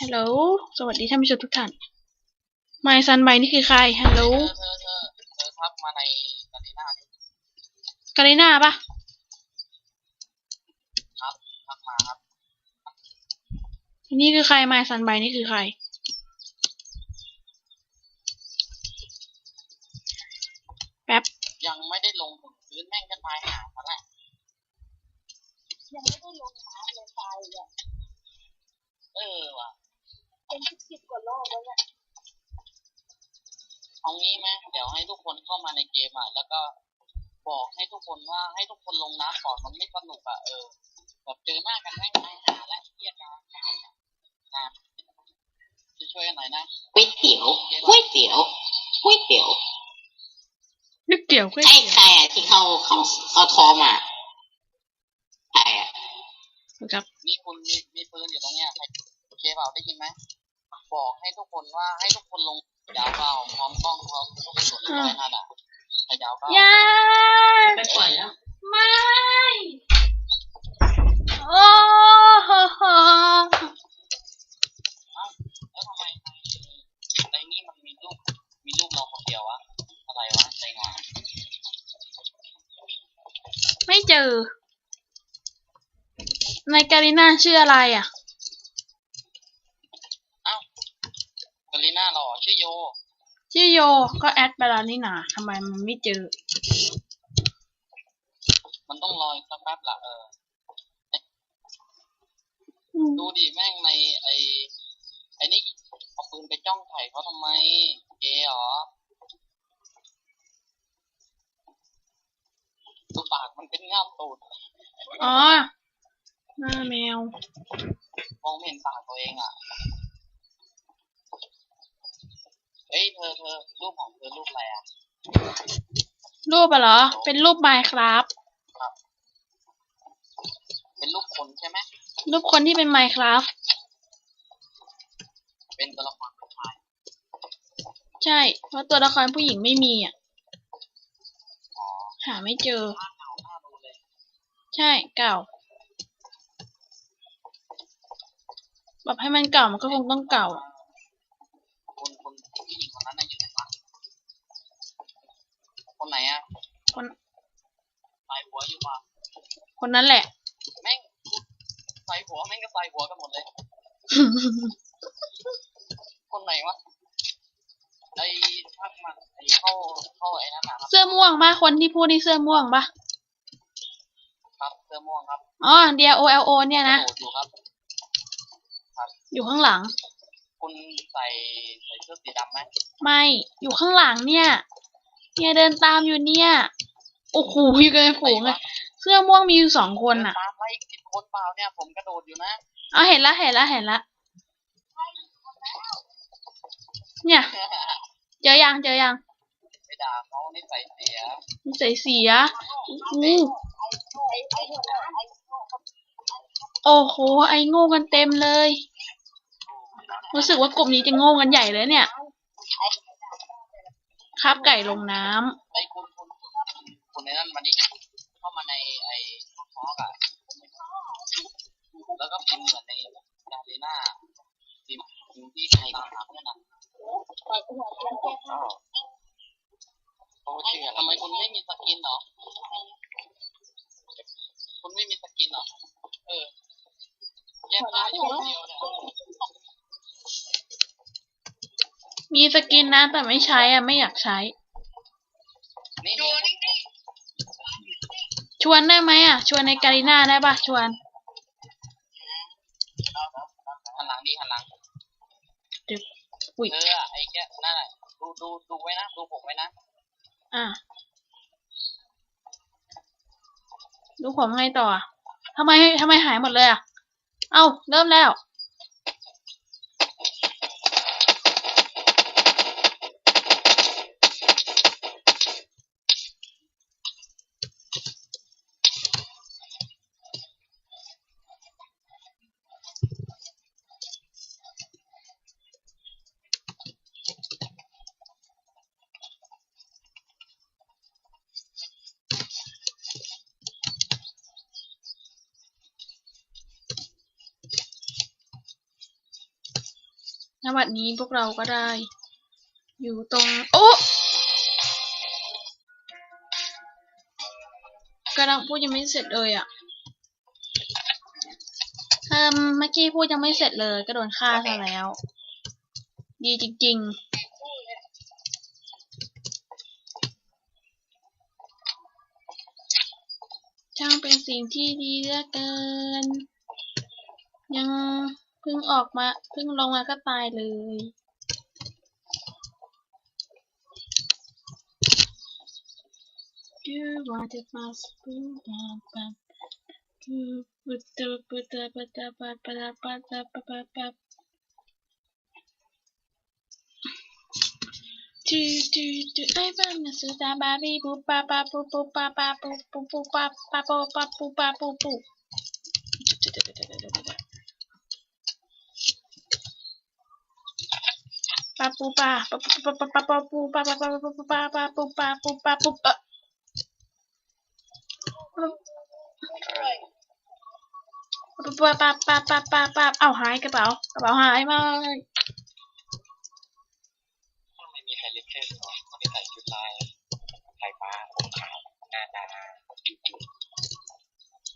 ฮัลโหล สวัสดีท่านผู้ชมทุกท่านไมซันไบนี่คือใคร ฮัลโหลเธอเธอเธอเธอทักมาในกาลิน่านี่กาลิน่าปะครับทักมาครับ นี่คือใครไมซันไบนี่คือใคร แป๊บ ยังไม่ได้ลงถึงพื้นแม่งจะตายหาซะแหละยังไม่ได้ลงน้ำเลยตายอะเออว่ะ เป็นสิบสิบกว่ารอบแล้วเนี่ยเอางี้ไหมเดี๋ยวให้ทุกคนเข้ามาในเกมอะแล้วก็บอกให้ทุกคนว่าให้ทุกคนลงน้ำก่อนมันไม่สนุกอะเออแบบเจอหน้ากันแม่งตายหาและเกียดกันนะช่วยๆกันหน่อยนะก๋วยเตี๋ยวก๋วยเตี๋ยวก๋วยเตี๋ยวนึกเกี่ยวก๋วยให้เตี๋ยวใครอะที่เขาเขาเขาโทรมาใครอะครับนี่คุณมีมีปืนอยู่ตรงเนี้ยใครโอเคเปล่าได้ยินไหม บอกให้ทุกคนว่าให้ทุกคนลงยาวเปล่าพร้อมกล้องพร้อมทุกคนไว้นั่นอะแต่ยาวเปล่ายาไปปล่อยแล้วไม่โอ้โหโหแล้วทำไมในนี่มันมีรูปมีรูปเราคนเดียวอะอะไรวะใจงานไม่เจอในกาลิน่าชื่ออะไรอะ อ้าวกาลิน่าเราเหรอชื่อโย ชื่อ โยก็แอดไปแล้วนี่นาทำไมมันไม่เจอ มันต้องรออีกสักแป๊บละเออ ดูดิแม่งในไอไอนี่เอาปืนไปจ้องไถ่เขาทำไม เกย์เหรอดูปากมันเป็นง่ามตูด อ๋อ หน้าแมว มองไม่เห็นปากตัวเองอะ เฮ้ ยเธอเธอรูปของเธอรูปอะไรอะรูปอะเหรอ เป็นรูปไมค์ครับ เป็นรูปคนใช่ไหมรูปคนที่เป็นไมค์ครับ เป็นตัวละครผู้ชายใช่ เพราะตัวละครผู้หญิงไม่มีอะ อ๋อหาไม่เจอ หน้าเก่าหน้าดูเลยใช่เก่าแบบให้มันเก่ามันก็คงต้องเก่าอะ คุณคุณผู้หญิงคนนั้นน่ะอยู่ไหนวะคนไหนอะ คน ใส่หัวอยู่ป่ะ คนนั้นแหละ แม่งใส่หัวแม่งก็ใส่หัวกันหมดเลย คนไหนวะไอ้ทักมาไอ้เข้าเข้าไอ้นั่นนะครับเสื้อม่วงปะคนที่พูดนี่เสื้อม่วงปะครับเสื้อม่วงครับอ๋อเดีย O L O เนี่ยนะโดดอยู่ครับ อยู่ข้างหลัง คุณใส่ใส่เสื้อสีดำไหมไม่อยู่ข้างหลังเนี่ย เนี่ยเดินตามอยู่เนี่ย โอ้โหอยู่กันเป็นฝูงเลย เสื้อม่วงมีอยู่สองคนเดิอะ ตามไล่ผิดคนเปล่าเนี่ยผมกระโดดอยู่นะอ๋อเห็นละเห็นละเห็นละ เนี่ย เจอยังเจอยังไปด่าเขานิสัยเสียนิสัยเสียอู้ไอ้ไอ้หัวหน้าไอ้โอ้โห ไอโง่กันเต็มเลย รู้สึกว่ากลุ่มนี้จะโง่กันใหญ่เลยเนี่ย ครับไก่ลงน้ำไอ้คุณคุณคุณคุณในนั้นมานี่เข้ามาในไอ้ท็อกอะแล้วก็พิ มพ์เหมือนในดารีน่าพิมพ์พิมพ์ที่ใครตามหาเพื่อนอะไอ้หัวหน้าแก้ผ้าโอ้เชื่อทำไมคุณไม่มีสกินเหรอ คุณไม่มีสกินเหรอ เออแยกผ้าอยู่คนเดียวเนี่ยมีสกินนะ แต่ไม่ใช้อะ ไม่อยากใช้ นี่นี่คุณชวนได้ไหมอะ ชวนในการีน่าได้ปะชวน หันหลังดีหันหลังอุ๊ยเธออะไอ้แกนั่นแหละดูดูดูไว้นะ ดูผมไว้นะ อะดูผมไงต่ออะทำไมทำไมหายหมดเลยอะ เอ้าเริ่มแล้ว ณบัดนี้พวกเราก็ได้ อยู่ตรง โอ้กำลังพูดยังไม่เสร็จเลยอะเอิมเมื่อกี้พูดยังไม่เสร็จเลย ก็โดนฆ่าซะแล้ว ดีจริง ๆช่างเป็นสิ่งที่ดีเหลือเกิน ยัง เพิ่งออกมาเพิ่งลงมาก็ตายเลย Do want it must be done, but do put the put the put the put the put the put the put do do do I want to see the baby boop ba ba boop boop ba ba boop boop boop ba ba boop ba boop ba boop boop ปาปูปาปาปูปาปาปาปูปาปาปาปาปาปาปูปาปูปาปูเออปาปาปาปาปาปาเอาหายกระเป๋ากระเป๋าหายมาไม่มีใครเล่นเล่นหรอคนที่ใส่ชุดลายไฟฟ้าผมขาวหน้าตา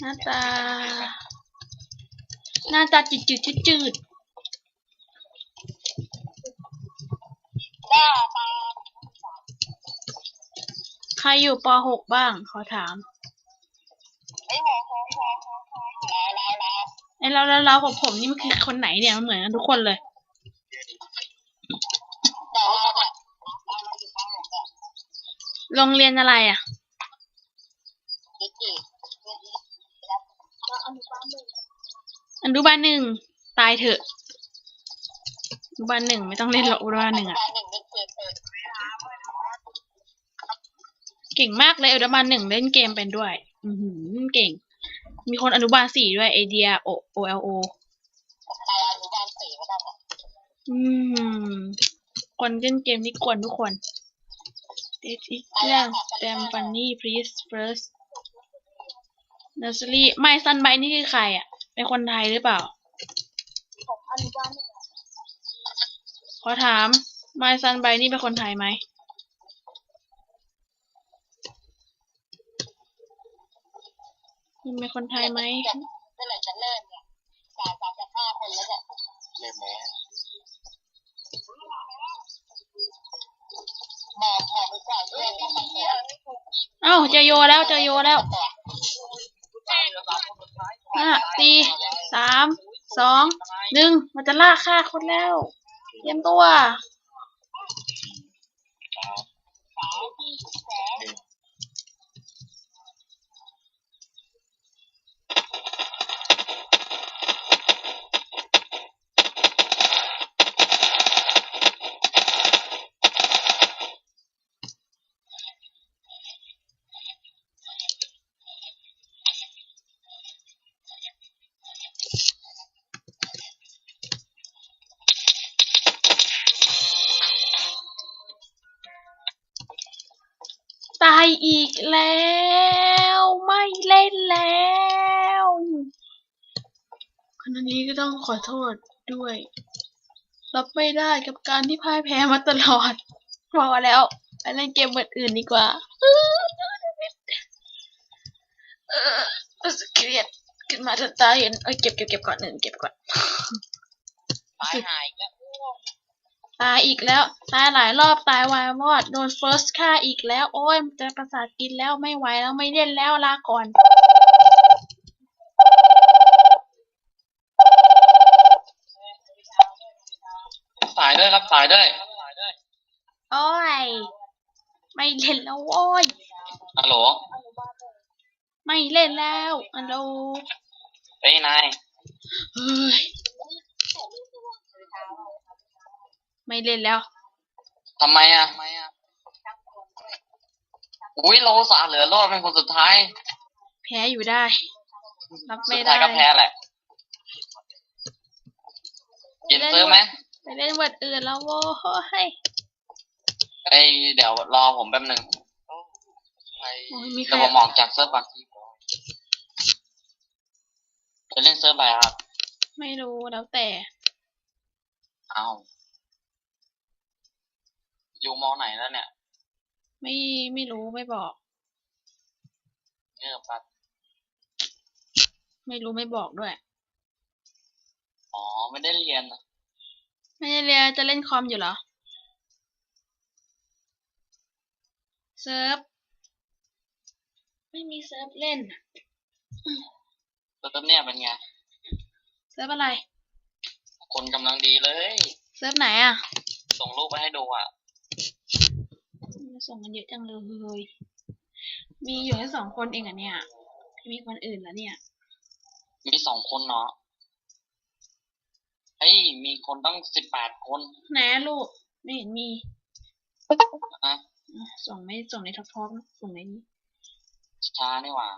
หน้าตาหน้าตาจืดจืดจืดจืด หน้าตา ใครอยู่ป .6 บ้าง ขอถามไอ้หัวหัวหัวหัวหัวแล้วแล้วแล้วไอ้เราเราเราของผมนี่มันคือคนไหนเนี่ย มันเหมือนกันทุกคนเลยแต่ว่าแบบเราอยู่บ้านแบบโรงเรียนอะไรอะดิจิแล้วก็อนุบาลหนึ่งอนุบาลหนึ่ง ตายเถอะอนุบาลหนึ่งไม่ต้องเล่นหรอกอนุบาลหนึ่งอะ หนึ่งเป็นเกิดเกิด เก่งมากเลยอนุบาลหนึ่งเล่นเกมเป็นด้วย อือหือเก่ง มีคนอนุบาลสี่ด้วยไอเดียโอโอเอลโออนุบาลสี่ก็ได้อืม คนเล่นเกมนี่กวนทุกคน This is them them funny please first nursery ไม่ซันไบนี่คือใครอะ เป็นคนไทยหรือเปล่าขอถาม My Sun b y นี่เป็นคนไทยไหม มันเป็นคนไทยไหมเมื่อไหร่จะเริ่มเนี่ยสามสามจะห้าคนแล้วเนี่ยเล่นแม้บอกบอกไปก่อนด้วยที่มันเนี่ยเอ้าจอโยแล้วจอโยแล้วห้าสี่สามสองหนึ่งมันจะล่าฆ่าคนแล้วเตรียมตัว ตายอีกแล้ว ไม่เล่นแล้วขณะนี้ก็ต้องขอโทษด้วย รับไม่ได้กับการที่พ่ายแพ้มาตลอด พอแล้วไปเล่นเกมอื่นๆดีกว่าเออรู้สึกเครียดขึ้นมาทันตาเห็นเอ้ยเก็บเก็บเก็บก่อนหนึ่งเก็บก่อนตายหายแล้ว ตายอีกแล้ว ตายหลายรอบตายวายวอด โดนเฟิร์สฆ่าอีกแล้ว โอ้ยจะประสาทกินแล้วไม่ไหวแล้วไม่เล่นแล้วลาก่อนสายด้วยรับสายด้วยโอ้ย ไม่เล่นแล้วโอ้ยฮัลโหล ไม่เล่นแล้วอันโลเฮ้ยนายเฮ้ย ไม่เล่นแล้ว ทำไมอะ อุ้ยโลสาเหลือรอดเป็นคนสุดท้าย แพ้อยู่ได้ รับสุไม่ดได้ ท้ายก็แพ้แหละกินซื้อไหมไปเล่นเวิร์ดอื่นแล้วโว้ยเอ้ยเดี๋ยวรอผมแป๊บหนึ่งโอ้ยมีใครเดี๋ยวผมออกจากเซิร์ฟก่อนจะเล่นเซิร์ฟอะไรครับ ไม่รู้แล้วแต่ เอ้า อยู่มอไหนแล้วเนี่ย ไม่ไม่รู้ไม่บอก เงียบปัดไม่รู้ไม่บอกด้วย อ๋อ ไม่ได้เรียนนะไม่ได้เรียนจะเล่นคอมอยู่เหรอ เซิร์ฟ ไม่มีเซิร์ฟเล่นอะแล้วก็เนี่ยเป็นไง เซิร์ฟอะไร คนกำลังดีเลย เซิร์ฟไหนอะ ส่งรูปไปให้ดูอะ ส่งกันเยอะจังเลย มีอยู่แค่สองคนเองอะเนี่ย มีคนอื่นแล้วเนี่ย มีสองคนเนาะเฮ้ยมีคนตั้งสิบแปดคนไหนอะลูก ไม่เห็นมีนะอะส่งไม่ส่งในท็อปท็อปส่งในนี้ช้านี่หว่า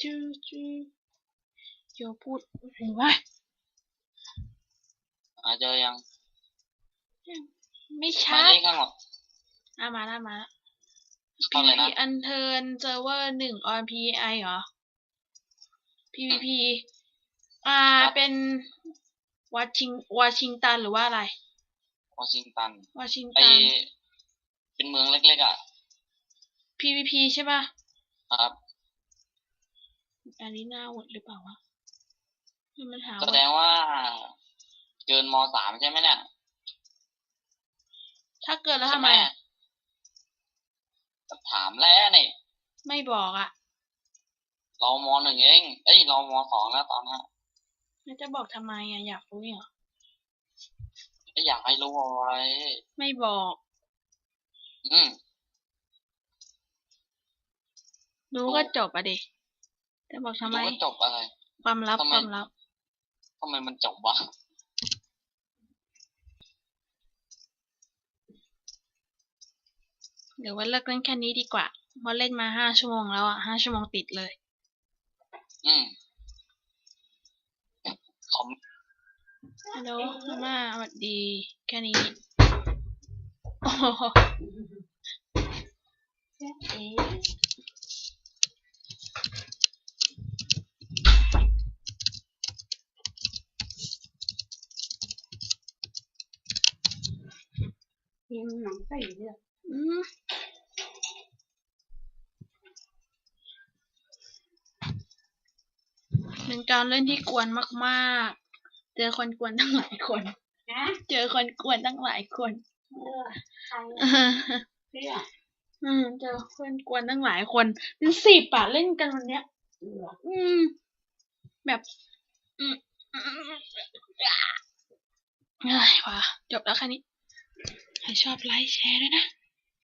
จูจูโยพูดหรือว่าอะเจอยัง ไม่มาชัดที่ข้างหลังอะมาแล้วมาแล้วเข้าเลย PVP นะ อันเทิร์นเซิร์ฟเวอร์หนึ่ง on PI เหรอ PVP อ่าครับ เป็นวอชิงวอชิงตันหรือว่าอะไรวอชิงตันวอชิงไอตัน เป็นเมืองเล็กๆอะ PVP ใช่ป่ะ ครับ อันนี้หน้าหวดหรือเปล่าวะให้มันหาแสว่าดงว่า เกินมสามใช่ไหมเนี่ย ถ้าเกิดแล้วทำไมอะก็ถามแล้วนี่ ไม่บอกอะเรามหนึ่งเอง เอ้ย เรามสองแล้วตอนนี้แล้วจะบอกทำไมอะอยากรู้เหรอก็อยากให้รู้เอาไว้ ไม่บอก อืม รู้ก็จบอะดิจะบอกทำไมรู้ว่าจบอะไร ความลับทำไมความลับ ทำไมมันจบวะ เดี๋ยวว่าเลิกเล่นแค่นี้ดีกว่าเพราะเล่นมาห้าชั่วโมงแล้วอะห้าชั่วโมงติดเลย อืมคอมฮัลโหลอาม่าสวัสดี แค่นี้โอ้โหเอ๊ะยิงหนังใส่เลือดอืม เป็นการเล่นที่กวนมากๆ เจอคนกวนตั้งหลายคน นะเจอคนกวนตั้งหลายคนเลือกใครอืมเลือกอืม เจอคนกวนตั้งหลายคน เป็นสิบอะเล่นกันวันเนี้ยเลือกอืม แบบ อืมอืมอืมเอ้ยว่ะจบแล้วแค่นี้ ใครชอบไลค์แชร์ด้วยนะ